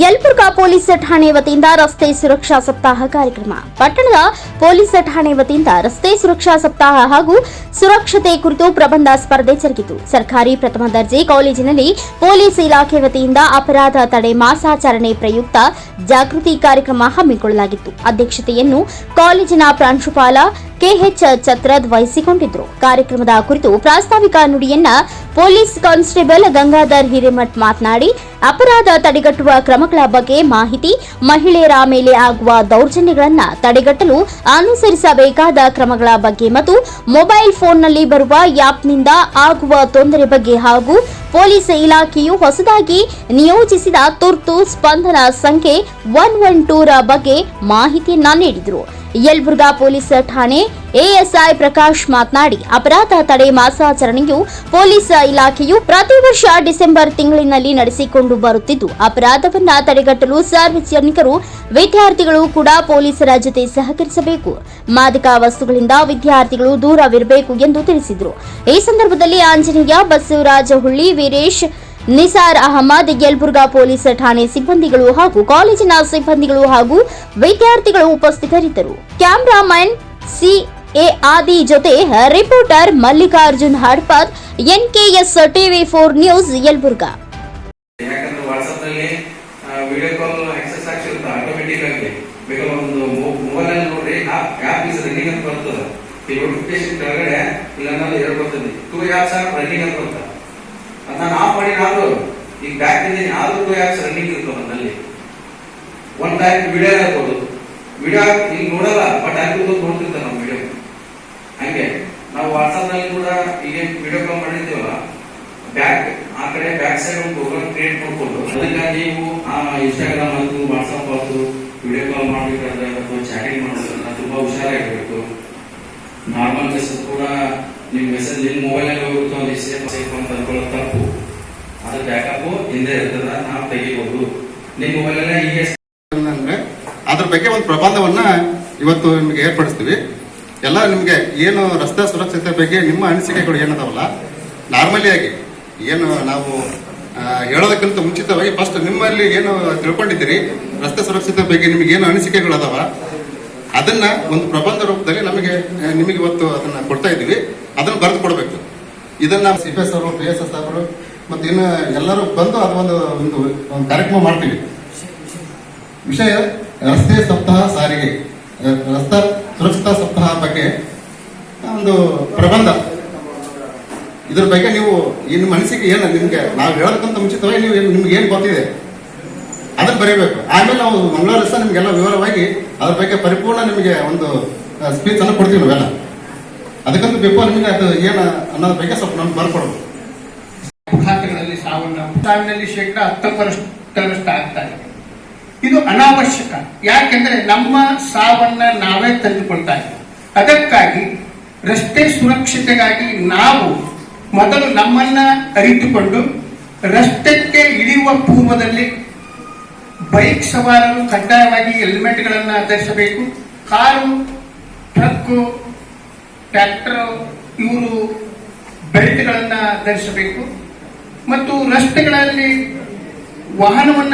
Yelburga police ಠಾಣೆ ವತಿಯಿಂದ ರಸ್ತೆ ಸುರಕ್ಷಾ ಸಪ್ತಾಹ ಕಾರ್ಯಕ್ರಮ. ಪಟ್ಟಣದ ಪೊಲೀಸ್ ಠಾಣೆ ವತಿಯಿಂದ ರಸ್ತೆ ಸುರಕ್ಷಾ ಸಪ್ತಾಹ ಹಾಗೂ ಸುರಕ್ಷತೆ ಕುರಿತು ಪ್ರಬಂಧ ಸ್ಪರ್ಧೆ ಜರುಗಿತು. ಸರ್ಕಾರಿ ಪ್ರಥಮ ದರ್ಜೆ ಕಾಲೇಜಿನಲ್ಲಿ ಪೊಲೀಸ್ ಇಲಾಖೆ ವತಿಯಿಂದ ಅಪರಾಧ ತಡೆ ಮಾಸಾಚರಣೆ ಪ್ರಯುಕ್ತ ಜಾಗೃತಿ ಕಾರ್ಯಕ್ರಮ ಹಮ್ಮಿಕೊಳ್ಳಲಾಗಿತ್ತು. ಅಧ್ಯಕ್ಷತೆಯನ್ನು ಕಾಲೇಜಿನ ಪ್ರಾಂಶುಪಾಲ ಕೆಎಚ್ ಛತ್ರದ್ ವಹಿಸಿಕೊಂಡಿದ್ರು. ಕಾರ್ಯಕ್ರಮದ ಕುರಿತು ಪ್ರಾಸ್ತಾವಿಕ ನುಡಿಯನ್ನ ಪೊಲೀಸ್ ಕಾನ್ಸ್ಟೇಬಲ್ ಗಂಗಾಧರ್ ಹಿರೇಮಠ್ ಮಾತನಾಡಿ, ಅಪರಾಧ ತಡೆಗಟ್ಟುವ ಕ್ರಮಗಳ ಬಗ್ಗೆ ಮಾಹಿತಿ, ಮಹಿಳೆಯರ ಮೇಲೆ ಆಗುವ ದೌರ್ಜನ್ಯಗಳನ್ನ ತಡೆಗಟ್ಟಲು ಅನುಸರಿಸಬೇಕಾದ ಕ್ರಮಗಳ ಬಗ್ಗೆ ಮತ್ತು ಮೊಬೈಲ್ ಫೋನ್ನಲ್ಲಿ ಬರುವ ಆ್ಯಪ್ನಿಂದ ಆಗುವ ತೊಂದರೆ ಬಗ್ಗೆ ಹಾಗೂ ಪೊಲೀಸ್ ಇಲಾಖೆಯು ಹೊಸದಾಗಿ ನಿಯೋಜಿಸಿದ ತುರ್ತು ಸ್ಪಂದನ ಸಂಖ್ಯೆ ಒನ್ ಒನ್ ಟೂರ ಬಗ್ಗೆ ಮಾಹಿತಿಯನ್ನ ನೀಡಿದರು. ಯಲಬುರ್ಗಾ ಪೊಲೀಸ್ ಠಾಣೆ ಎಎಸ್ಐ ಪ್ರಕಾಶ್ ಮಾತನಾಡಿ, ಅಪರಾಧ ತಡೆ ಮಾಸಾಚರಣೆಯು ಪೊಲೀಸ್ ಇಲಾಖೆಯು ಪ್ರತಿ ವರ್ಷ ಡಿಸೆಂಬರ್ ತಿಂಗಳಿನಲ್ಲಿ ನಡೆಸಿಕೊಂಡು ಬರುತ್ತಿದ್ದು, ಅಪರಾಧವನ್ನ ತಡೆಗಟ್ಟಲು ಸಾರ್ವಜನಿಕರು, ವಿದ್ಯಾರ್ಥಿಗಳು ಕೂಡ ಪೊಲೀಸರ ಜೊತೆ ಸಹಕರಿಸಬೇಕು. ಮಾದಕ ವಸ್ತುಗಳಿಂದ ವಿದ್ಯಾರ್ಥಿಗಳು ದೂರವಿರಬೇಕು ಎಂದು ತಿಳಿಸಿದರು. ಈ ಸಂದರ್ಭದಲ್ಲಿ ಆಂಜನೇಯ ಬಸವರಾಜ ಹುಳ್ಳಿ ವೀರೇಶ್ ನಿಸಾರ್ ಅಹಮದ್, ಯಲ್ಬುರ್ಗಾ ಪೊಲೀಸ್ ಠಾಣೆ ಸಿಬ್ಬಂದಿಗಳು ಹಾಗೂ ಕಾಲೇಜಿನ ಸಿಬ್ಬಂದಿಗಳು ಹಾಗೂ ವಿದ್ಯಾರ್ಥಿಗಳು ಉಪಸ್ಥಿತರಿದ್ದರು. ಕ್ಯಾಮ್ರಾಮನ್ ಆದಿ ಜೊತೆ reporter Mallikarjun Hadpad NKS TV four news, Yelburga. ಇಲ್ಲ ಎರಡು ಬರ್ತದೆ. ಟೂ ರನ್ನಿಂಗ್ ಅಂತ ಬರ್ತದೆ. ಬ್ಯಾಕ್ ಇದ್ದೀನಿ ಆದರೂ ಟೂ ಆ್ಯಪ್ಸ್ ರನ್ನಿಂಗ್ ಇರ್ತವೆ ನನ್ನಲ್ಲಿ ಒನ್ ಟೈಪ್ ವಿಡಿಯೋ ಹಾಕೋದು ವಿಡಿಯೋ ಈಗ ನೋಡಲ್ಲ ಬಟ್ ಅಲ್ಲಿ ನೋಡ್ತಿರ್ತಾರೆ ನಮ್ಮ ವಿಡಿಯೋ ಹಂಗೆ. ನಾವು ವಾಟ್ಸಪ್ನಲ್ಲಿ ಕೂಡ ಈಗ ವಿಡಿಯೋ ಕಾಲ್ ಮಾಡಿದ್ದೇವಲ್ಲ ಬ್ಯಾಕ್ ಆ ಕಡೆ ಬ್ಯಾಕ್ ಸೈಡ್ ಒಂದು ಪ್ರೋಗ್ರಾಮ್ ಕ್ರಿಯೇಟ್ ಮಾಡ್ಕೊಂಡು, ಅದಕ್ಕಾಗಿ ನೀವು ಇನ್ಸ್ಟಾಗ್ರಾಮ್ ಆಯ್ತು ವಾಟ್ಸಪ್ ಆಯ್ತು ವಿಡಿಯೋ ಕಾಲ್ ಮಾಡಬೇಕಾದ್ರೆ ಅಥವಾ ಚಾಟಿಂಗ್ ಮಾಡೋದ್ರಿಂದ ತುಂಬಾ ಹುಷಾರಾಗಿರ್ಬೇಕು. ನಾರ್ಮಲ್ ಮೆಸೇಜ್ ಕೂಡ ನಿಮ್ಮ ಮೆಸೇಜ್ ನಿಮ್ಮ ಮೊಬೈಲಲ್ಲಿ ಹೋಗುತ್ತೋ ಅದು ಸೇಫ್ ಸೇಫ್ ಅಂತ ತಪ್ಪು. ಅದ್ರ ಬ್ಯಾಕಪ್ ಹಿಂದೆ ಇರ್ತದ ನಾವು ತೆಗಿಬಹುದು ನಿಮ್ಮ ಮೊಬೈಲ್ ಅಂದ್ರೆ ಬಗ್ಗೆ ಒಂದು ಪ್ರಬಂಧವನ್ನ ಇವತ್ತು ನಿಮಗೆ ಏರ್ಪಡಿಸ್ತೀವಿ. ಎಲ್ಲ ನಿಮಗೆ ಏನು ರಸ್ತೆ ಸುರಕ್ಷತೆ ಬಗ್ಗೆ ನಿಮ್ಮ ಅನಿಸಿಕೆಗಳು ಏನದಾವಲ್ಲ, ನಾರ್ಮಲಿ ಆಗಿ ಏನು ನಾವು ಹೇಳೋದಕ್ಕಿಂತ ಮುಂಚಿತವಾಗಿ ಫಸ್ಟ್ ನಿಮ್ಮಲ್ಲಿ ಏನು ತಿಳ್ಕೊಂಡಿದ್ದೀರಿ, ರಸ್ತೆ ಸುರಕ್ಷತೆ ಬಗ್ಗೆ ನಿಮಗೆ ಏನು ಅನಿಸಿಕೆಗಳು ಅದಾವ, ಅದನ್ನ ಒಂದು ಪ್ರಬಂಧ ರೂಪದಲ್ಲಿ ನಮಗೆ ನಿಮಗೆ ಇವತ್ತು ಅದನ್ನ ಕೊಡ್ತಾ ಇದ್ದೀವಿ. ಅದನ್ನು ಬರೆದು ಕೊಡಬೇಕು. ಇದನ್ನ ಸಿ ಪಿ ಎಸ್ ಅವರು ಬಿ ಎಸ್ ಎಸ್ ಅವರು ಮತ್ತೆ ಇನ್ನು ಎಲ್ಲರೂ ಬಂದು ಅದೊಂದು ಒಂದು ಒಂದು ಕಾರ್ಯಕ್ರಮ ಮಾಡ್ತೀವಿ. ವಿಷಯ ರಸ್ತೆ ಸಪ್ತಾಹ ಸಾರಿಗೆ ರಸ್ತೆ ಸುರಕ್ಷತಾ ಸಪ್ತಾಹ ಬಗ್ಗೆ ಒಂದು ಪ್ರಬಂಧ. ಇದ್ರ ಬಗ್ಗೆ ನೀವು ನಿಮ್ಮ ಮನಸ್ಸಿಗೆ ಏನು ನಿಮ್ಗೆ, ನಾವು ಹೇಳೋದಕ್ಕಂತ ಮುಂಚಿತವಾಗಿ ನೀವು ನಿಮ್ಗೆ ಏನು ಗೊತ್ತಿದೆ ಅದನ್ನ ಬರೀಬೇಕು. ಆಮೇಲೆ ನಾವು ಮಂಗಳವಾರ ಸಹ ನಿಮ್ಗೆಲ್ಲ ವಿವರವಾಗಿ ಅದ್ರ ಬಗ್ಗೆ ಪರಿಪೂರ್ಣ ನಿಮಗೆ ಒಂದು ಸ್ಪೀಚ್ ಅನ್ನು ಕೊಡ್ತೀವಿ ನಾವೆಲ್ಲ. ಅದಕ್ಕಂತ ಬೇಕು ನಿಮಗೆ ಅದು ಏನು ಅನ್ನೋದ್ರ ಬಗ್ಗೆ ಸ್ವಲ್ಪ ನಮ್ಗೆ ಬರ್ಕೊಡ್ಬೇಕು. ಅಪಘಾತಗಳಲ್ಲಿ ಸಾವನ್ನ ಸಾವಿನಲ್ಲಿ ಶೇಕಡ ಹತ್ತೊಂಬತ್ತರಷ್ಟು ಆಗ್ತಾ ಇದೆ. ಇದು ಅನಾವಶ್ಯಕ. ಯಾಕೆಂದ್ರೆ ನಮ್ಮ ಸಾವನ್ನ ನಾವೇ ತಂದುಕೊಳ್ತಾ ಇದ್ದೀವಿ. ಅದಕ್ಕಾಗಿ ರಸ್ತೆ ಸುರಕ್ಷತೆಗಾಗಿ ನಾವು ಮೊದಲು ನಮ್ಮನ್ನ ಅರಿತುಕೊಂಡು ರಸ್ತೆಗೆ ಇಳಿಯುವ ಪೂರ್ವದಲ್ಲಿ ಬೈಕ್ ಸವಾರರು ಕಡ್ಡಾಯವಾಗಿ ಹೆಲ್ಮೆಟ್ಗಳನ್ನು ಧರಿಸಬೇಕು. ಕಾರು, ಟ್ರಕ್ಕು, ಟ್ರ್ಯಾಕ್ಟರ್, ಇವರು ಬೆಲ್ಟ್ಗಳನ್ನು ಧರಿಸಬೇಕು. ಮತ್ತು ರಸ್ತೆಗಳಲ್ಲಿ ವಾಹನವನ್ನ